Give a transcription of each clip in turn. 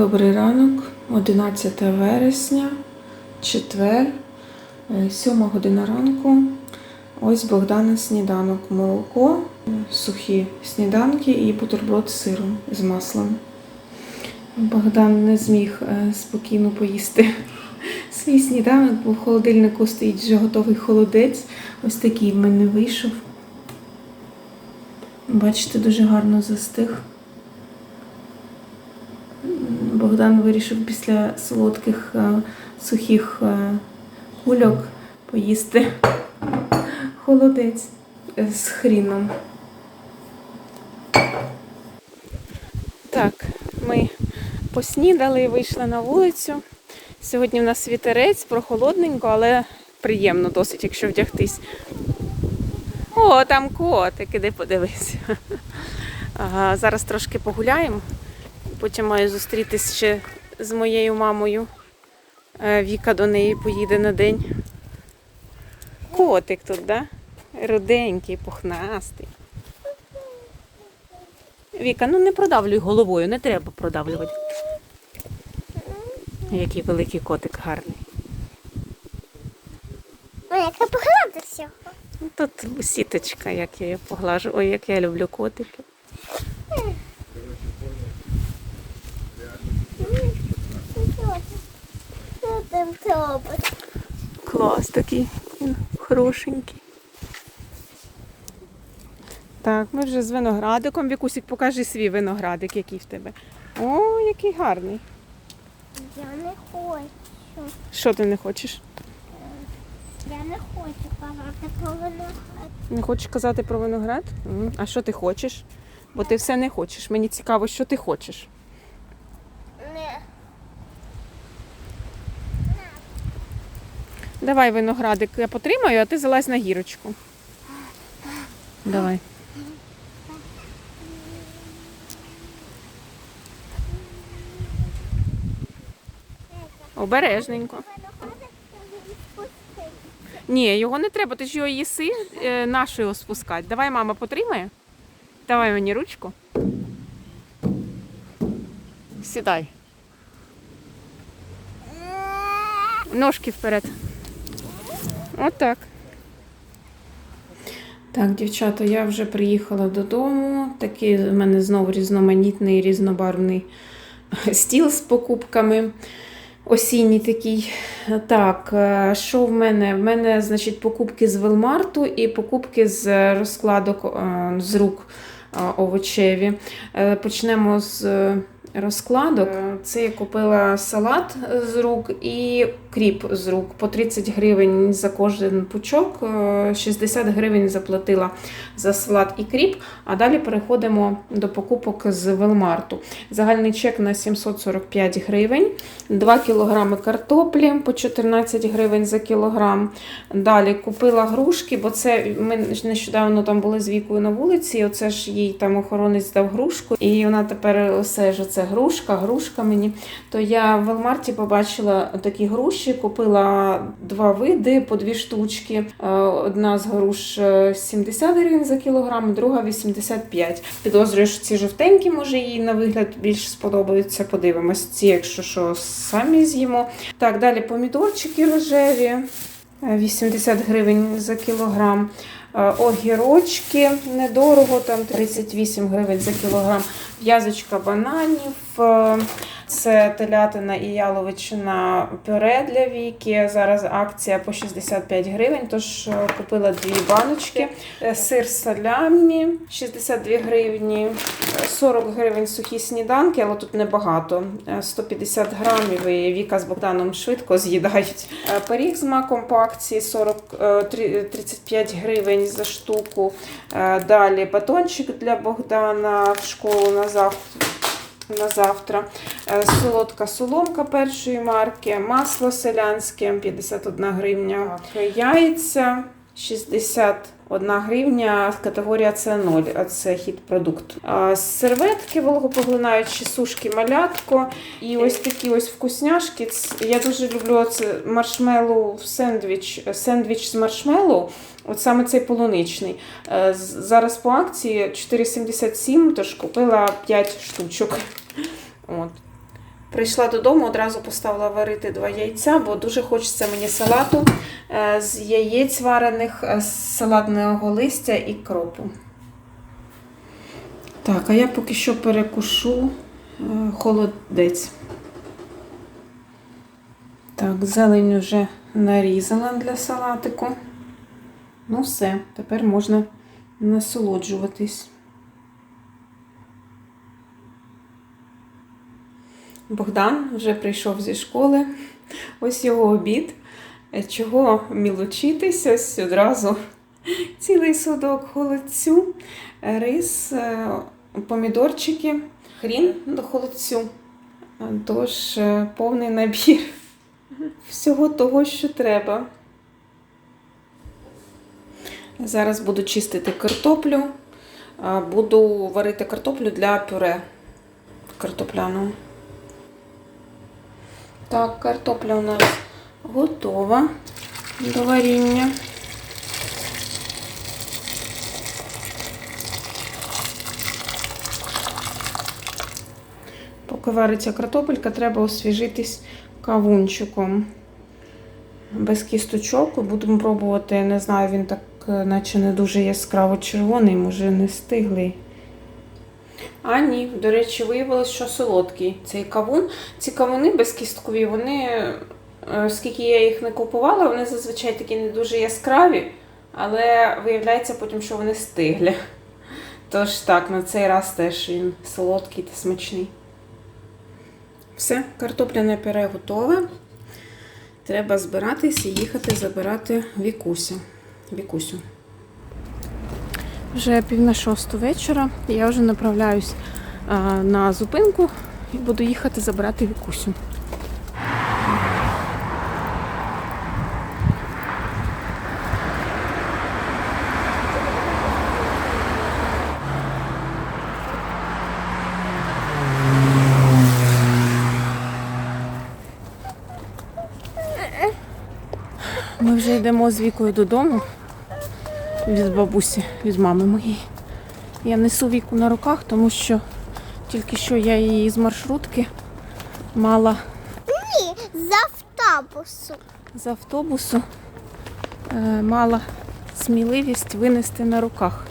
Добрий ранок, 11 вересня, четвер, е, 7 година ранку. Ось Богдана сніданок, молоко, сухі сніданки і бутерброд з сиром з маслом. Богдан не зміг е, спокійно поїсти свій сніданок, бо в холодильнику стоїть вже готовий холодець. Ось такий в мене вийшов. Бачите, дуже гарно застиг. Богдан вирішив після солодких е, сухих е, кульок поїсти холодець е, з хріном. Так, ми поснідали і вийшли на вулицю. Сьогодні в нас вітерець, прохолодненько, але приємно досить, якщо вдягтись. О, там котик, іди подивись. Ага, зараз трошки погуляємо. Потім маю зустрітись ще з моєю мамою. Е, Віка до неї поїде на день. Котик тут, да? Руденький, пухнастий. Віка, ну не продавлюй головою, не треба продавлювати. Який великий котик гарний. Ну, як я погладився. Ну, Тут сіточка, як я її поглажу. Ой, як я люблю котиків. Що там робить? Клас такий, він хорошенький. Так, ми вже з виноградиком. Вікусік, покажи свій виноградик, який в тебе. О, який гарний. Я не хочу. Що ти не хочеш? Я не хочу багато про виноград. Не хочеш казати про виноград? А що ти хочеш? Бо ти все не хочеш. Мені цікаво, що ти хочеш. Давай виноградик я потримаю, а ти залазь на гірочку. Давай. Обережненько. Ні, його не треба, ти ж його їси, е, нащо його спускати. Давай, мама, потримає. Давай мені ручку. Сідай. Ножки вперед. Отак. Так, дівчата, я вже приїхала додому. Такий в мене знову різноманітний, різнобарвний стіл з покупками. Осінній такий. Так, е, що в мене? В мене, значить, покупки з Велмарту і покупки з розкладок е, з рук е, овочеві. Почнемо з розкладок. Е, Це я купила салат з рук і кріп з рук по 30 гривень за кожен пучок. е, 60 гривень заплатила за салат і кріп. А далі переходимо до покупок з Велмарту. Загальний чек на 745 гривень, 2 кг картоплі по 14 гривень за кілограм. Далі купила грушки, бо це ми нещодавно там були з вікою на вулиці. і Оце ж їй там охоронець дав грушку, і вона тепер все ж це грушка, грушка мені. То я в Велмарті побачила такі груші, купила два види по дві штучки. Е, Одна з груш е, 70 гривень за кілограм, друга 85. Підозрюю, що ці жовтенькі, може, їй на вигляд більш сподобаються. Подивимось. Ці, якщо що, самі з'їмо. Так, далі помідорчики рожеві. е, 80 гривень за кілограм. Е, Огірочки недорого, там 38 гривень за кілограм. В'язочка бананів. Е, Це телятина і яловичина пюре для віки. Зараз акція по 65 гривень, тож е, купила дві баночки. Е, Сир салямі 62 гривні, Е, 40 гривень сухі сніданки, але тут небагато. Е, 150 грамів і Віка з Богданом швидко з'їдають. Е, Пиріг з маком по акції 40, е, три- 35 гривень за штуку. Е, Далі батончик для Богдана в школу на завтра. На завтра. Е, Солодка соломка першої марки, масло селянське 51 гривня, яйця 61 гривня, категорія С0, а це хід продукт. А, Серветки вологопоглинаючі, сушки малятко. І ось такі ось вкусняшки. Я дуже люблю це маршмеллоу сендвіч, сендвіч з маршмеллоу. От саме цей полуничний. Е, Зараз по акції 4,77, тож купила 5 штучок. От. Прийшла додому, одразу поставила варити два яйця, бо дуже хочеться мені салату е, з яєць варених, е, з салатного листя і кропу. Так, а я поки що перекушу холодець. Так, зелень вже нарізала для салатику. Ну все, тепер можна насолоджуватись. Богдан вже прийшов зі школи. Ось його обід. Е, Чого мілочитись? Ось одразу цілий судок холодцю, е, рис, е, помідорчики, хрін до холодцю. Тож повний набір всього того, що треба. Зараз буду чистити картоплю. Буду варити картоплю для пюре картопляного. Так, картопля у нас готова до варіння. Поки вариться картопелька, треба освіжитись кавунчиком. Без кісточок. Будемо пробувати, не знаю, він так, наче не дуже яскраво червоний, може не стиглий. А ні, до речі, виявилось, що солодкий цей кавун. Ці кавуни безкісткові, вони, е, скільки я їх не купувала, вони зазвичай такі не дуже яскраві, але виявляється потім, що вони стиглі. Тож так, на цей раз теж він солодкий та смачний. Все, картопляне пюре готове. Треба збиратись і їхати забирати Вікусю. Вікусю. Вже пів на шосту вечора. Я вже направляюсь на зупинку і буду їхати забирати Вікусю. Ми вже йдемо з вікою додому від бабусі, від мами моєї. Я несу віку на руках, тому що тільки що я її з маршрутки мала Ні, з автобусу. з автобусу, е, мала сміливість винести на руках.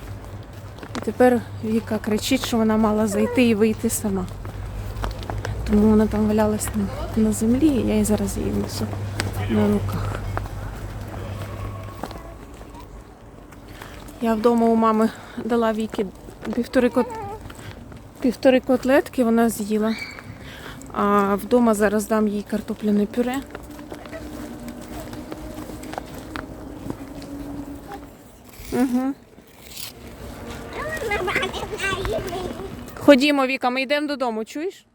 І тепер Віка кричить, що вона мала зайти і вийти сама. Тому вона там валялась на, на землі, і я її зараз її несу на руках. Я вдома у мами дала Вікі півтори, кот... півтори котлетки, вона з'їла. А вдома зараз дам їй картопляне пюре. Угу. Ходімо, Віка, ми йдемо додому, чуєш?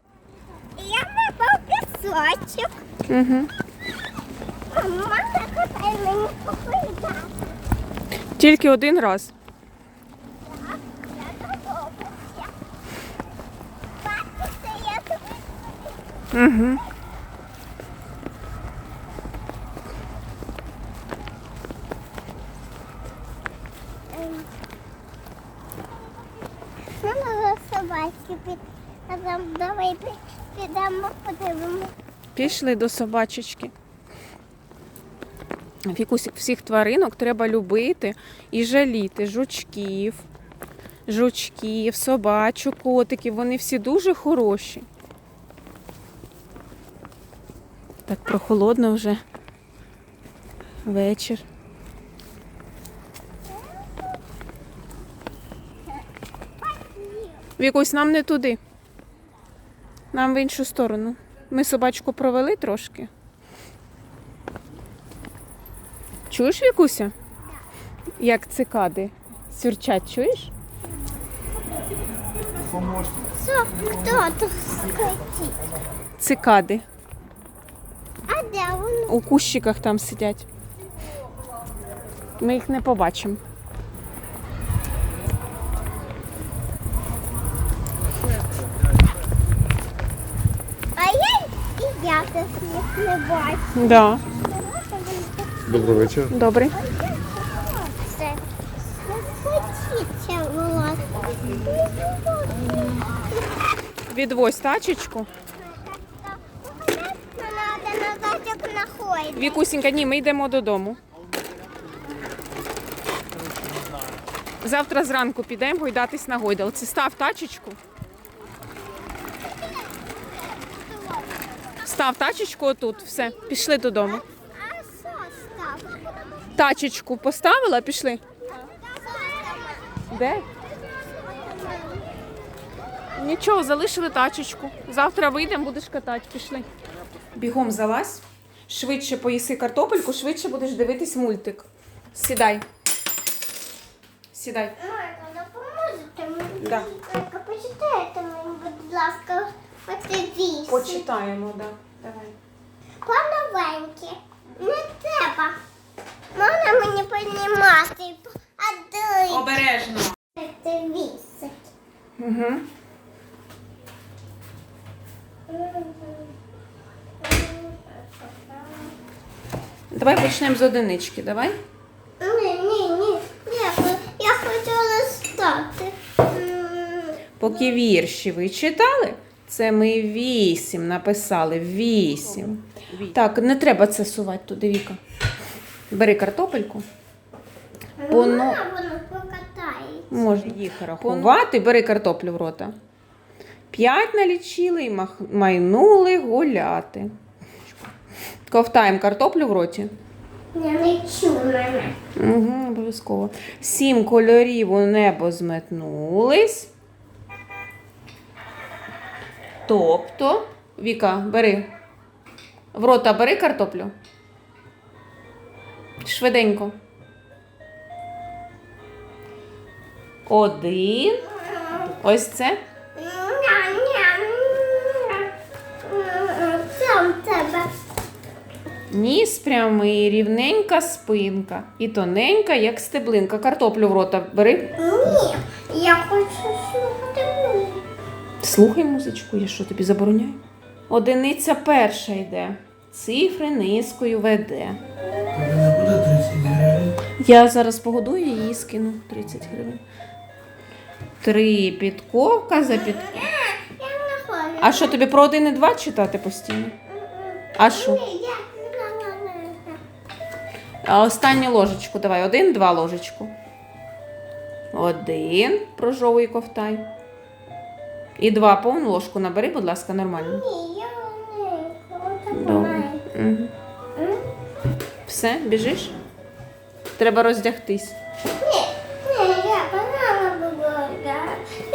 Я випав пісочок. Угу. Мама мені походити. Тільки один раз. Угу. Мама за собачки під. Давай підемо подивимося. Пішли до собачечки. Вікусік, всіх тваринок треба любити і жаліти жучків, жучків, собачок, котиків. Вони всі дуже хороші. Так прохолодно вже. Вечір. Вікусь, нам не туди. Нам в іншу сторону. Ми собачку провели трошки. Чуєш, Вікуся? Як цикади сюрчать, чуєш? Що, хто тут скотить? Цикади. А де вони? У кущиках там сидять. Ми їх не побачимо. А я і я їх не бачу. Да. Добрий вечір. Добре. Це хочеться було. Відвозь тачечку. Вікусінька, ні, ми йдемо додому. Завтра зранку підемо гойдатись на гойдалці. Став тачечку. Став тачечку отут. Все, пішли додому. Тачечку поставила, пішли. Де? Нічого, залишили тачечку. Завтра вийдемо, будеш катати, пішли. Бігом залазь. Швидше поїси картопельку, швидше будеш дивитись мультик. Сідай. Сідай. Мама, допоможете мені? Да. Почитайте мені, будь ласка, оце вісім. Почитаємо, да. Давай. По-новеньки. Не треба. Можна мені піднімати? А дивіться, Обережно. це вісить. Угу. Давай почнемо з одинички, давай. Ні, ні, ні. Дякую. Я хотіла стати. Поки вірші ви читали, це ми вісім написали. Вісім. Так, не треба це сувати туди, Віка. Бери картопельку. Поно- Мама, воно покатається. Можна їх рахувати, бери картоплю в рота. П'ять налічили і мах... майнули гуляти. Ковтаємо картоплю в роті. Я не чую мене. Угу, обов'язково. Сім кольорів у небо зметнулись. Тобто, Віка, бери. В рота бери картоплю. Швиденько. Один. Ось це. Ніс прямий, рівненька спинка. І тоненька, як стеблинка. Картоплю в рота бери. Ні, я хочу слухати музику. Слухай музичку, я що тобі забороняю? Одиниця перша йде. Цифри низкою веде. Я зараз погодую її скину 30 гривень. Три підковка за під... Не. А що тобі про один і два читати постійно? А що? А останню ложечку давай. Один, два ложечку. Один. Прожовуй ковтай. І два повну ложку набери, будь ласка, нормально. Ні, я не. Добре. Угу. Все, біжиш? Треба роздягтись. Ні, ні, я банана буду, я,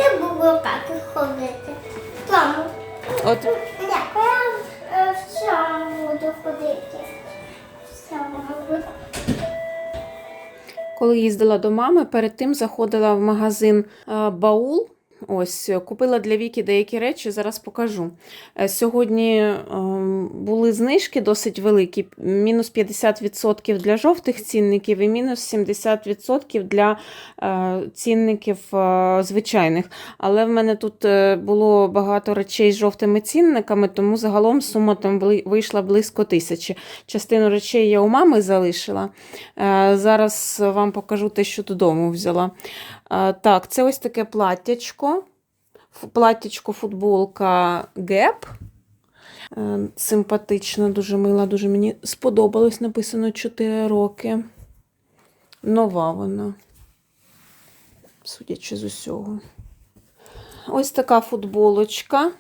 я буду так ходити. Тому, От я, я е, в цьому буду ходити. В цьому буду. Коли їздила до мами, перед тим заходила в магазин е, Баул. Ось е, купила для Віки деякі речі, зараз покажу. Е, Сьогодні ем, були знижки досить великі: мінус 50% для жовтих цінників і мінус 70% для е, цінників звичайних. Але в мене тут було багато речей з жовтими цінниками, тому загалом сума там вийшла близько тисячі. Частину речей я у мами залишила. Зараз вам покажу те, що додому взяла. Так, це ось таке платтячко. Платтячко, футболка Gap. Е, Симпатична, дуже мила, дуже мені сподобалось. Написано 4 роки. Нова вона. Судячи з усього. Ось така футболочка.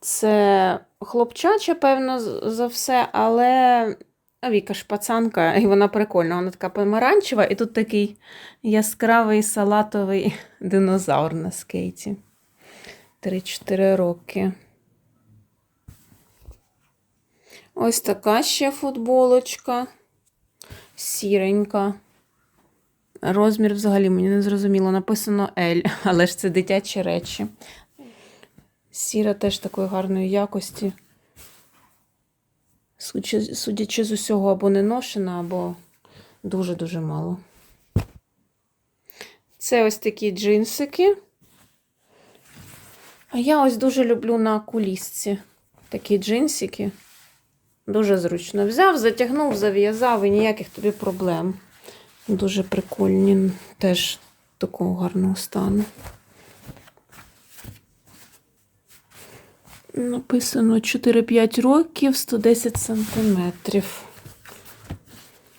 Це хлопчача, певно, за все, але а Віка ж пацанка, і вона прикольна. Вона така помаранчева, і тут такий яскравий салатовий динозавр на скейті. 3-4 роки. Ось така ще футболочка. Сіренька. Розмір взагалі мені не зрозуміло. Написано L, але ж це дитячі речі. Сіра теж такої гарної якості. Судячи, з усього, або не ношена, або дуже-дуже мало. Це ось такі джинсики. А я ось дуже люблю на кулісці такі джинсики. Дуже зручно. Взяв, затягнув, зав'язав і ніяких тобі проблем. Дуже прикольні, теж такого гарного стану. Написано 4-5 років, 110 сантиметрів.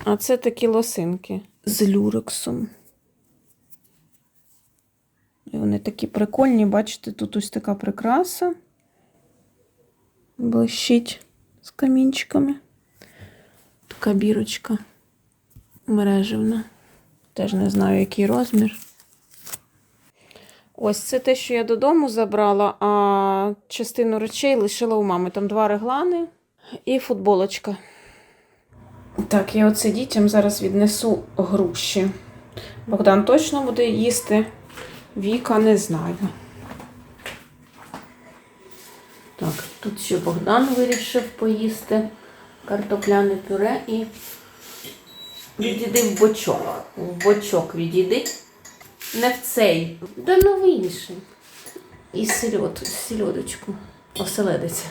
А це такі лосинки з люрексом. І вони такі прикольні, бачите, тут ось така прикраса. Блищить з камінчиками. Така бірочка мереживна. Теж не знаю, який розмір. Ось це те, що я додому забрала, а частину речей лишила у мами. Там два реглани і футболочка. Так, я оце дітям зараз віднесу груші. Богдан точно буде їсти. Віка не знаю. Так, тут ще Богдан вирішив поїсти картопляне пюре і відійди в бочок. В бочок відійди. Не в цей, да ну в інший. І сельодочку. Оселедиться.